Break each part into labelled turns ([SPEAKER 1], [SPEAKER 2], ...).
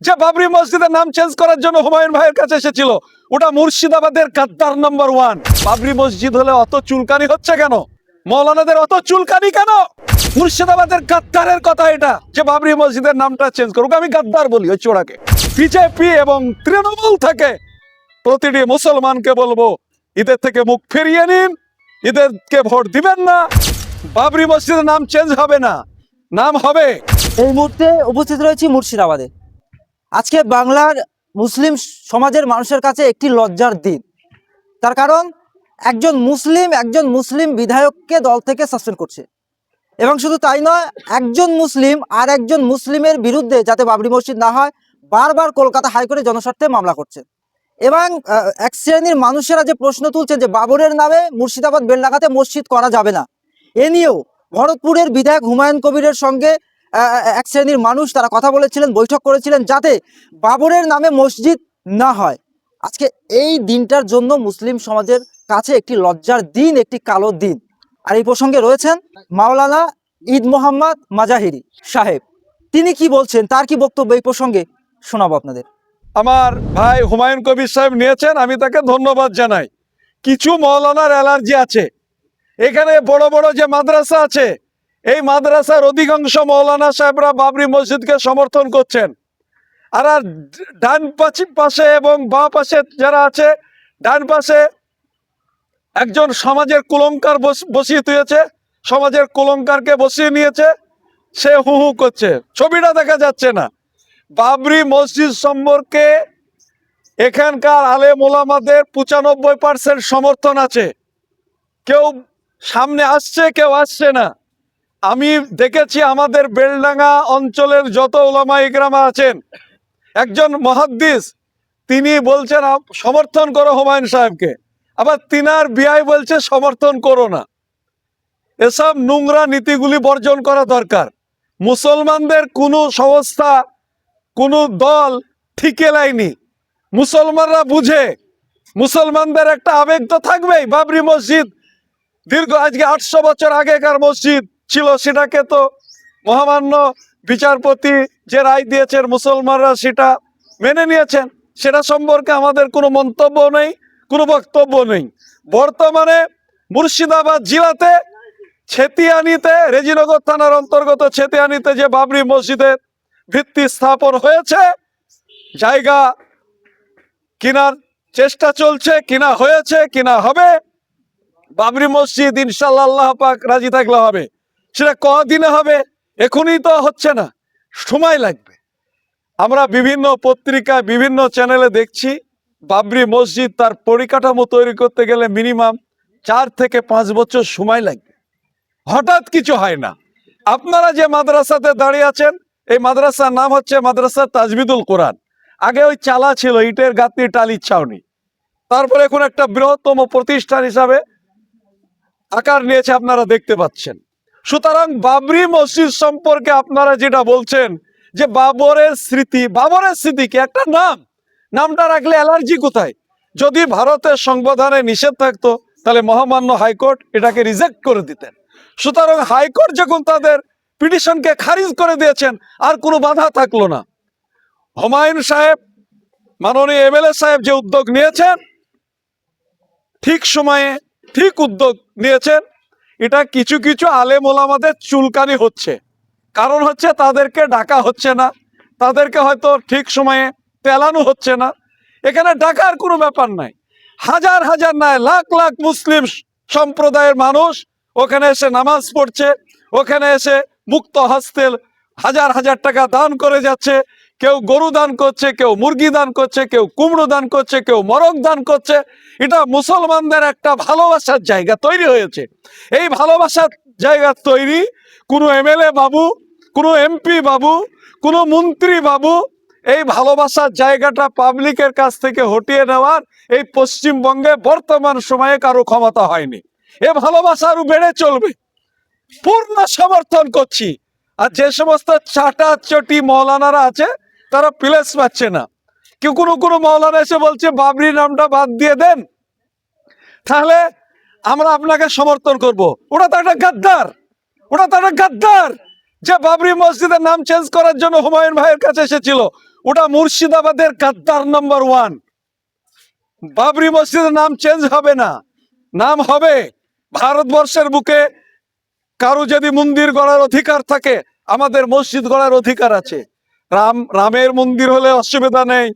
[SPEAKER 1] যে বাবরি মসজিদের নাম চেঞ্জ করার জন্য হুমায়ুন ভাইয়ের কাছে এসেছিল, ওটা মুর্শিদাবাদের গাদ্দার নাম্বার ওয়ান বাবরি মসজিদ হলে অত চুলকানি হচ্ছে কেন? মৌলানাদের অত চুলকানি কেন? মুর্শিদাবাদের গাদ্দারের কথা এটা, যে বাবরি মসজিদের নামটা চেঞ্জ করুক, আমি গাদ্দার বলি ওই চোরাকে বিজেপি এবং তৃণমূল থেকে প্রতিটি মুসলমানকে বলব, ঈদের থেকে মুখ ফিরিয়ে নিন, ঈদেরকে ভোট দিবেন না। বাবরি মসজিদের নাম চেঞ্জ হবে না। নাম হবে
[SPEAKER 2] এই মুহূর্তে উপস্থিত রয়েছি মুর্শিদাবাদে। আজকে বাংলার মুসলিম সমাজের মানুষের কাছে একটি লজ্জার দিন। তার কারণ, একজন মুসলিম একজন মুসলিম বিধায়ককে দল থেকে সাসপেন্ড করছে। এবং শুধু তাই নয়, একজন মুসলিম আর একজন মুসলিমের বিরুদ্ধে যাতে বাবরি মসজিদ না হয়, বারবার কলকাতা হাইকোর্টে জনস্বার্থে মামলা করছে। এবং এক শ্রেণির মানুষেরা যে প্রশ্ন তুলছে যে বাবরের নামে মুর্শিদাবাদ বেলডাঙ্গাতে মসজিদ করা যাবে না, এ নিয়েও ভরতপুরের বিধায়ক হুমায়ুন কবিরের সঙ্গে এক শ্রেণির মানুষ তারা কথা বলেছিলেন, বৈঠক করেছিলেন যাতে বাবরের নামে মসজিদ না হয়। আজকে এই দিনটার জন্য মুসলিম সমাজের কাছে একটি লজ্জার দিন, একটি কালো দিন। আর এই প্রসঙ্গে রয়েছেন মাওলানা ঈদ মোহাম্মদ মাজাহিরি সাহেব। তিনি কি বলছেন, তার কি বক্তব্য এই প্রসঙ্গে শোনাবো আপনাদের?
[SPEAKER 1] আমার ভাই হুমায়ুন কবির সাহেব নিয়েছেন, আমি তাকে ধন্যবাদ জানাই। কিছু মৌলানার অ্যালার্জি আছে। এখানে বড় বড় যে মাদ্রাসা আছে এই মাদ্রাসার অধিকাংশ মৌলানা সাহেবরা বাবরি মসজিদকে সমর্থন করছেন। আর আর ডান পাশে- এবং বাঁ পাশে যারা আছে, ডান পাশে একজন সমাজের কুলঙ্কার বস- বসিয়ে তুলেছে, সমাজের কুলঙ্কারকে বসিয়ে নিয়েছে, সে হু হু করছে। ছবিটা দেখা যাচ্ছে না। বাবরি মসজিদ সম্পর্কে এখানকার আলেম ওলামাদের পঁচানব্বই পার্সেন্ট সমর্থন আছে। কেউ সামনে আসছে, কেউ আসছে না। আমি দেখেছি আমাদের বেলডাঙ্গা অঞ্চলের যত ওলামা ইকরামা আছেন, একজন মহাদ্দিস, তিনি বলছেন সমর্থন করো হুমায়ুন সাহেবকে। আবার তিনার বিআই বলছে, সমর্থন করো না। এসব নোংরা নীতিগুলি বর্জন করা দরকার। মুসলমানদের কোনো সংস্থা, কোনো দল ঠিকে লাইনি মুসলমানরা বুঝে, মুসলমানদের একটা আবেগ তো থাকবেই। বাবরি মসজিদ, দীর্ঘ, আজকে আটশো বছর আগেকার মসজিদ ছিল সেটাকে তো মহামান্য বিচারপতি যে রায় দিয়েছেন, মুসলমানরা সেটা মেনে নিয়েছেন। সেটা সম্পর্কে আমাদের কোনো মন্তব্য নেই, কোনো বক্তব্য নেই। বর্তমানে মুর্শিদাবাদ জেলাতে ছেতিয়ানিতে, রেজিনগর থানার অন্তর্গত ছেতিয়ানিতে যে বাবরি মসজিদের ভিত্তি স্থাপন হয়েছে, জায়গা কেনার চেষ্টা চলছে, কিনা হয়েছে, কিনা হবে। বাবরি মসজিদ ইনশাল্লাহ পাক রাজি থাকলে হবে। সেটা কদিনে হবে এখনই তো হচ্ছে না, সময় লাগবে। আমরা বিভিন্ন পত্রিকা, বিভিন্ন চ্যানেলে দেখছি, বাবরি মসজিদ তার পরিকাঠামো তৈরি করতে গেলে মিনিমাম চার থেকে পাঁচ বছর সময় লাগবে। হঠাৎ কিছু হয় না। আপনারা যে মাদ্রাসাতে দাঁড়িয়ে আছেন, এই মাদ্রাসার নাম হচ্ছে মাদ্রাসা তাজবিদুল কোরআন। আগে ওই চালা ছিল, ইটের গাঁথনি টালির ছাউনি। তারপরে এখন একটা বৃহত্তম প্রতিষ্ঠান হিসাবে আকার নিয়েছে, আপনারা দেখতে পাচ্ছেন। সুতরাং বাবরি মসজিদ সম্পর্কে আপনারা যেটা বলছেন যে বাবরের স্মৃতি বাবরের স্মৃতি কি একটা নাম, নামটা রাখলে অ্যালার্জি কোথায়? যদি ভারতের সংবিধানে নিষেধ থাকতো, তাহলে মহামান্য হাইকোর্ট এটাকে রিজেক্ট করে দিতেন। সুতরাং হাইকোর্ট যখন তাদের পিটিশনকে খারিজ করে দিয়েছেন, আর কোনো বাধা থাকল না। হুমায়ুন সাহেব, মাননীয় এমএলএ সাহেব যে উদ্যোগ নিয়েছেন, ঠিক সময়ে ঠিক উদ্যোগ নিয়েছেন এটা কিছু কিছু আলেম ওলামাদের চুলকানি হচ্ছে। কারণ হচ্ছে তাদেরকে ডাকা হচ্ছে না, তাদেরকে হয়তো ঠিক সময়ে তেলানো হচ্ছে না। এখানে ডাকার কোনো ব্যাপার নাই। হাজার হাজার নয়, লাখ লাখ মুসলিম সম্প্রদায়ের মানুষ ওখানে এসে নামাজ পড়ছে, ওখানে এসে মুক্ত হস্তে হাজার হাজার টাকা দান করে যাচ্ছে কেউ গরু দান করছে, কেউ মুরগি দান করছে, কেউ কুমড়ো দান করছে, কেউ মরক দান করছে। এটা মুসলমানদের একটা ভালোবাসার জায়গা তৈরি হয়েছে। এই ভালোবাসার জায়গা তৈরি কোনো এমএলএ বাবু, কোনো এমপি বাবু, কোনো মন্ত্রী বাবু এই ভালোবাসার জায়গাটা পাবলিকের কাছ থেকে হটিয়ে নেওয়ার এই পশ্চিমবঙ্গে বর্তমান সময়ে কারও ক্ষমতা হয়নি। এ ভালোবাসা আরও বেড়ে চলবে। পূর্ণ সমর্থন করছি। আর যে সমস্ত চাটা চটি মৌলানারা আছে তারা প্লেস পাচ্ছে না। কেউ কোনো কোনো মৌলানা এসে বলছে, বাবরি নামটা বাদ দিয়ে দেন। তাহলে আমরা আপনাকে সমর্থন করব। ওটা তো একটা গাদ্দার। ওটা তো একটা গাদ্দার যে বাবরি মসজিদের নাম চেঞ্জ করার জন্য হুমায়ুন ভাইয়ের কাছে এসেছিল। ওটা মুর্শিদাবাদের গাদ্দার নাম্বার ওয়ান বাবরি মসজিদের নাম চেঞ্জ হবে না। নাম হবে ভারতবর্ষের বুকে কারও যদি মন্দির গড়ার অধিকার থাকে, আমাদের মসজিদ গড়ার অধিকার আছে। রাম, রামের মন্দির হলে অসুবিধা নেই।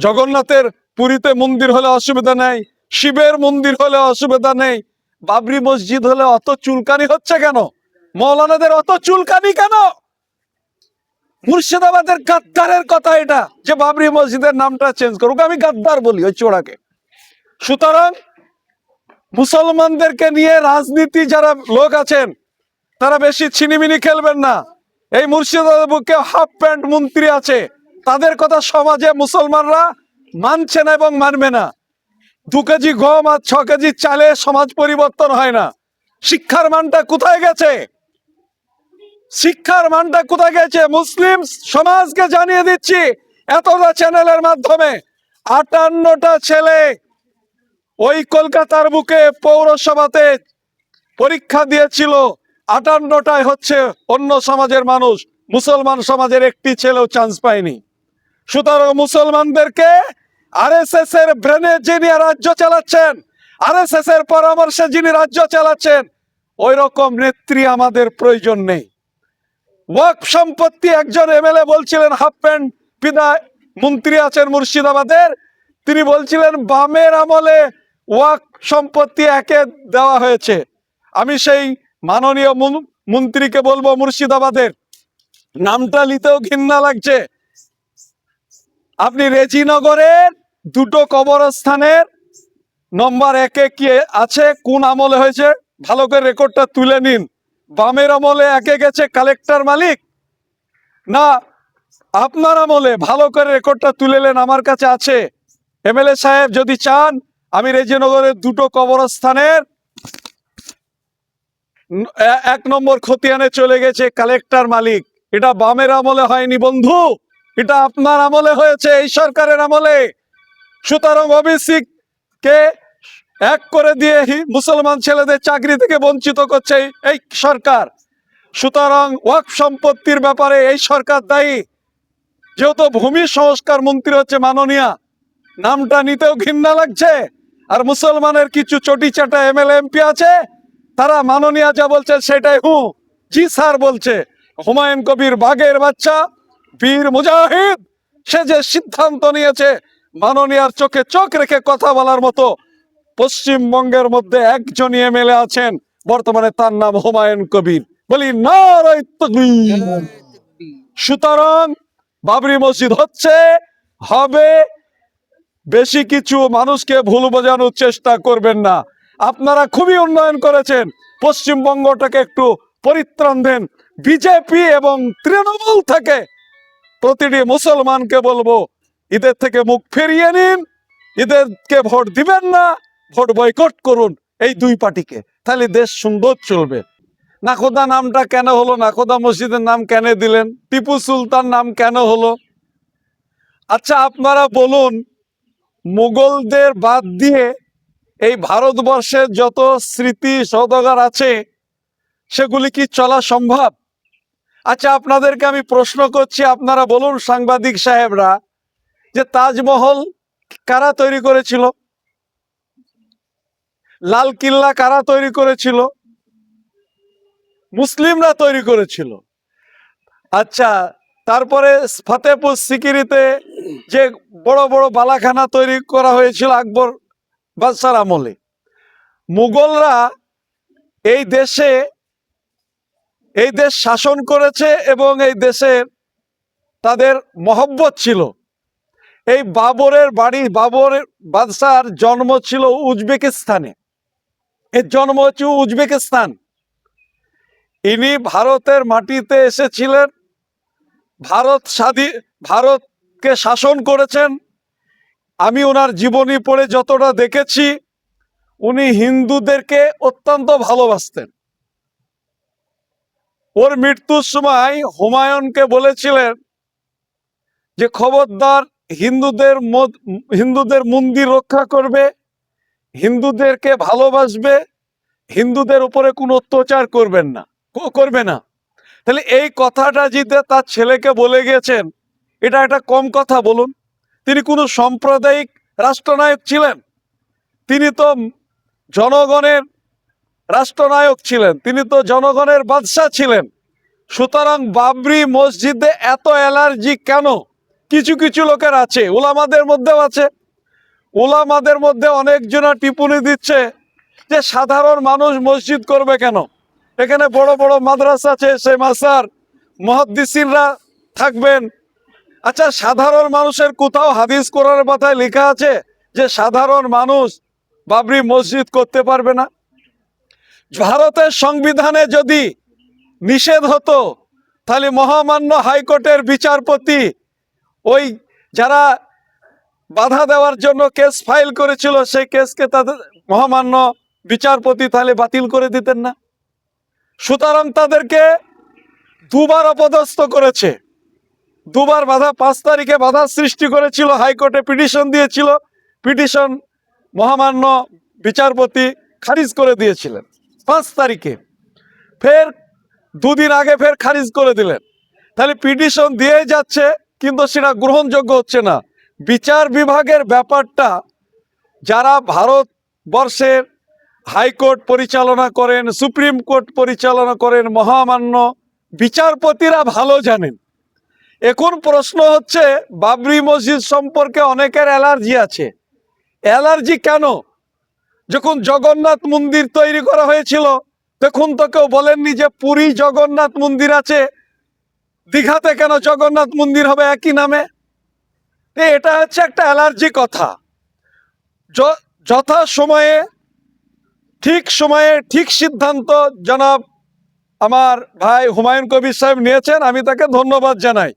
[SPEAKER 1] জগন্নাথের পুরীতে মন্দির হলে অসুবিধা নেই। শিবের মন্দির হলে অসুবিধা নেই। বাবরি মসজিদ হলে অত চুলকানি হচ্ছে কেন? মৌলানাদের অত চুলকানি কেন? মুর্শিদাবাদের গাদ্দারের কথা এটা, যে বাবরি মসজিদের নামটা চেঞ্জ করুক। আমি গাদ্দার বলি ওই চোরাকে সুতরাং মুসলমানদেরকে নিয়ে রাজনীতি যারা লোক আছেন, তারা বেশি ছিনিমিনি খেলবেন না। এই মুর্শিদাবাদের বুকে হাফ প্যান্ট মন্ত্রী আছে। তাদের কথা সমাজে মুসলমানরা মানছে না এবং মানবে না। দু কেজি গম আর ছ কেজি চালে সমাজ পরিবর্তন হয় না। শিক্ষার মানটা কোথায় গেছে? শিক্ষার মানটা কোথায় গেছে? মুসলিম সমাজকে জানিয়ে দিচ্ছি এতটা চ্যানেলের মাধ্যমে। আটান্নটা ছেলে ওই কলকাতার বুকে পৌরসভাতে পরীক্ষা দিয়েছিল। আটান্নটায় হচ্ছে অন্য সমাজের মানুষ। মুসলমান সমাজের একটি ছেলেও চান্স পায়নি। সুতরাং মুসলমানদেরকে আরএসএস এর ব্রেনে যিনি রাজ্য চালাচ্ছেন আরএসএস এর পরামর্শে যিনি রাজ্য চালাচ্ছেন ওই রকম নেত্রী আমাদের প্রয়োজন নেই। ওয়াক সম্পত্তি একজন এমএলএ বলছিলেন, হাফ প্যান্ট বিদায় মন্ত্রী আছেন মুর্শিদাবাদের। তিনি বলছিলেন, বামের আমলে ওয়াক সম্পত্তি একে দেওয়া হয়েছে। আমি সেই মাননীয় মন্ত্রীকে বলব মুর্শিদাবাদের। নামটা নিতেও ঘৃণা লাগছে। আপনি রেজিনগরের দুটো কবরস্থানের নম্বর একে কি আছে, কোন আমলে হয়েছে, ভালো করে রেকর্ডটা তুলে নিন। বামের আমলে একে গেছে কালেক্টর মালিক? না, আপনার আমলে ভালো করে রেকর্ডটা তুলে নেন, আমার কাছে আছে। এমএলএ সাহেব যদি চান, আমি রেজিনগরের দুটো কবরস্থানের এক নম্বর খতিয়ানে চলে গেছে কালেক্টর মালিক। এটা বামের আমলে হয়নি বন্ধু। এটা আপনার আমলে হয়েছে, এই সরকারের আমলে। সুতরাং ওবিসি কে এক করে দিয়ে মুসলমান ছেলেদের চাকরি থেকে বঞ্চিত করছে এই- সরকার। সুতরাং ওয়াক সম্পত্তির ব্যাপারে এই সরকার দায়ী। যেহেতু ভূমি সংস্কার মন্ত্রী হচ্ছে মাননীয়া, নামটা নিতেও ঘৃণা লাগছে। আর মুসলমানের কিছু চটি চাটা এমএলএ এমপি আছে। তারা মাননীয়া যা বলছে সেটাই হু। জি স্যার বলছে, হুমায়ুন কবির বাঘের বাচ্চা, বীর মুজাহিদ, সে যে সিদ্ধান্ত নিয়েছে, মাননীয়ার চোখে চোখ রেখে কথা বলার মতো, পশ্চিমবঙ্গের মধ্যে একজনই এমএলএ আছেন, বর্তমানে তার নাম হুমায়ুন কবির। বলি সুতরাং বাবরি মসজিদ হচ্ছে, হবে, বেশি কিছু মানুষকে ভুল বোঝানোর চেষ্টা করবেন না। আপনারা খুবই উন্নয়ন করেছেন। পশ্চিমবঙ্গটাকে একটু পরিত্রাণ দেন। বিজেপি এবং তৃণমূল থেকে প্রতিটি মুসলমানকে বলব, ঈদের থেকে মুখ ফিরিয়ে নিন। ঈদেরকে ভোট দিবেন না, ভোট বয়কট করুন এই দুই পার্টিকে। তাহলে দেশ সুন্দর চলবে। নাখোদা নামটা কেন হলো? নাখোদা মসজিদের নাম কেন দিলেন? টিপু সুলতান নাম কেন হলো? আচ্ছা আপনারা বলুন, মুঘলদের বাদ দিয়ে এই ভারতবর্ষের যত স্মৃতি সৌদাগর আছে, সেগুলি কি চলা সম্ভব? আচ্ছা আপনাদেরকে আমি প্রশ্ন করছি, আপনারা বলুন সাংবাদিক সাহেবরা, যে তাজমহল কারা তৈরি করেছিল? লাল কিল্লা কারা তৈরি করেছিল? মুসলিমরা তৈরি করেছিল। আচ্ছা তারপরে ফতেপুর সিকিরিতে যে বড় বড় বালাখানা তৈরি করা হয়েছিল আকবর বাদশার আমলে মুঘলরা এই দেশে, এই দেশ শাসন করেছে এবং এই দেশের তাদের মহব্বত ছিল। এই বাবরের বাড়ি বাবরের বাদশার জন্ম ছিল উজবেকিস্তানে। এর জন্ম হচ্ছে উজবেকিস্তান। ইনি ভারতের মাটিতে এসেছিলেন। ভারত স্বাধীন ভারতকে শাসন করেছেন। আমি ওনার জীবনী পড়ে যতটা দেখেছি, উনি হিন্দুদেরকে অত্যন্ত ভালোবাসতেন। ওর মৃত্যুর সময় হুমায়ুনকে বলেছিলেন যে, খবরদার, হিন্দুদের হিন্দুদের মন্দির রক্ষা করবে, হিন্দুদেরকে ভালোবাসবে, হিন্দুদের উপরে কোনো অত্যাচার করবেন না করবে না। তাহলে এই কথাটা জিতে তার ছেলেকে বলে গেছেন এটা একটা কম কথা, বলুন। তিনি কোনো সাম্প্রদায়িক রাষ্ট্রনায়ক ছিলেন। তিনি তো জনগণের রাষ্ট্রনায়ক ছিলেন। তিনি তো জনগণের বাদশাহ ছিলেন। সুতরাং বাবরি মসজিদে এত অ্যালার্জি কেন? কিছু কিছু লোকের আছে ওলামাদের মধ্যেও আছে। ওলামাদের মধ্যে অনেকজনা টিপুনি দিচ্ছে যে সাধারণ মানুষ মসজিদ করবে কেন? এখানে বড় বড় মাদ্রাসা আছে, সেই মাসার মহাদ্দিসিনরা থাকবেন আচ্ছা সাধারণ মানুষের কোথাও হাদিস কোরআনের মাথায় লেখা আছে যে সাধারণ মানুষ বাবরি মসজিদ করতে পারবে না? ভারতের সংবিধানে যদি নিষেধ হতো, তাহলে মহামান্য হাইকোর্টের বিচারপতি ওই যারা বাধা দেওয়ার জন্য কেস ফাইল করেছিল, সেই কেসকে তাদের মহামান্য বিচারপতি তাহলে বাতিল করে দিতেন না? সুতরাং তাদেরকে দুবার অপদস্থ করেছে। দুবার বাধা, পাঁচ তারিখে বাধা সৃষ্টি করেছিল, হাইকোর্টে পিটিশন দিয়েছিল। পিটিশন মহামান্য বিচারপতি খারিজ করে দিয়েছিলেন, পাঁচ তারিখে। ফের দুদিন আগে ফের খারিজ করে দিলেন। তাহলে পিটিশন দিয়ে যাচ্ছে, কিন্তু সেটা গ্রহণযোগ্য হচ্ছে না। বিচার বিভাগের ব্যাপারটা, যারা ভারতবর্ষের হাইকোর্ট পরিচালনা করেন, সুপ্রিম কোর্ট পরিচালনা করেন মহামান্য বিচারপতিরা ভালো জানেন। এখন প্রশ্ন হচ্ছে, বাবরি মসজিদ সম্পর্কে অনেকের অ্যালার্জি আছে। অ্যালার্জি কেন? যখন জগন্নাথ মন্দির তৈরি করা হয়েছিল, তখন তো কেউ বলেননি যে পুরী জগন্নাথ মন্দির আছে, দীঘাতে কেন জগন্নাথ মন্দির হবে একই নামে? এটা হচ্ছে একটা অ্যালার্জি কথা। যথা সময়ে, ঠিক সময়ে ঠিক সিদ্ধান্ত জনাব আমার ভাই হুমায়ুন কবির সাহেব নিয়েছেন। আমি তাকে ধন্যবাদ জানাই।